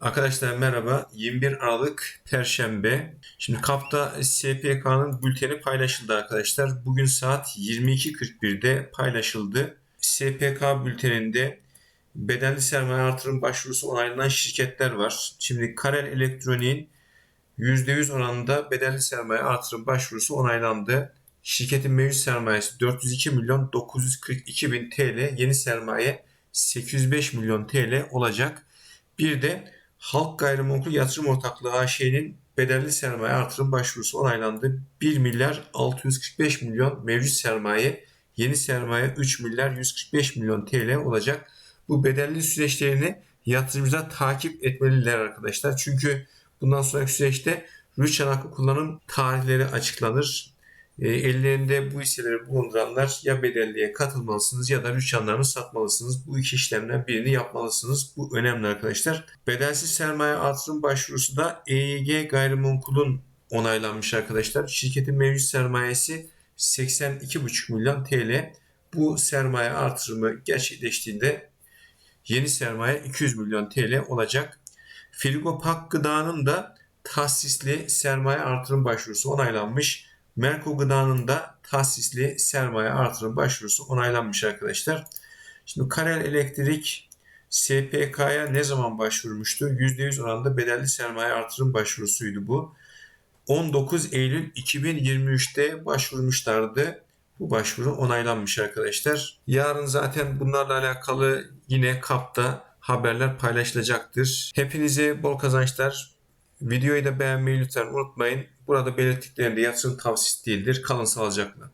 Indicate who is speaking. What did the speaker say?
Speaker 1: Arkadaşlar merhaba. 21 Aralık Perşembe. Şimdi KAP'ta SPK'nın bülteni paylaşıldı arkadaşlar. Bugün saat 22.41'de paylaşıldı. SPK bülteninde bedelli sermaye artırım başvurusu onaylanan şirketler var. Şimdi Karel Elektronik'in %100 oranında bedelli sermaye artırım başvurusu onaylandı. Şirketin mevcut sermayesi 402 milyon 942 bin TL, yeni sermaye 805 milyon TL olacak. Bir de Halk Gayrimenkul Yatırım Ortaklığı AŞ'nin bedelli sermaye artırım başvurusu onaylandı. 1 milyar 645 milyon mevcut sermaye, yeni sermaye 3 milyar 145 milyon TL olacak. Bu bedelli süreçlerini yatırımcılar takip etmeliler arkadaşlar. Çünkü bundan sonraki süreçte rüçhan hakkı kullanım tarihleri açıklanır. E, ellerinde bu hisseleri bulunduranlar ya bedelliye katılmalısınız ya da rüçhanlarını satmalısınız. Bu iki işlemden birini yapmalısınız. Bu önemli arkadaşlar. Bedelsiz sermaye artırım başvurusu da EYG gayrimenkulun onaylanmış arkadaşlar. Şirketin mevcut sermayesi 82,5 milyon TL. Bu sermaye artırımı gerçekleştiğinde yeni sermaye 200 milyon TL olacak. Frigopak Gıda'nın da tahsisli sermaye artırım başvurusu onaylanmış. Merko Gıda'nın da tahsisli sermaye artırım başvurusu onaylanmış arkadaşlar. Şimdi Karel Elektrik SPK'ya ne zaman başvurmuştu? %100 oranda bedelli sermaye artırım başvurusuydu bu. 19 Eylül 2023'te başvurmuşlardı. Bu başvuru onaylanmış arkadaşlar. Yarın zaten bunlarla alakalı yine KAP'ta haberler paylaşılacaktır. Hepinize bol kazançlar. Videoyu da beğenmeyi lütfen unutmayın. Burada belirttiklerimde yatırım tavsiyesi değildir. Kalın sağlıcakla.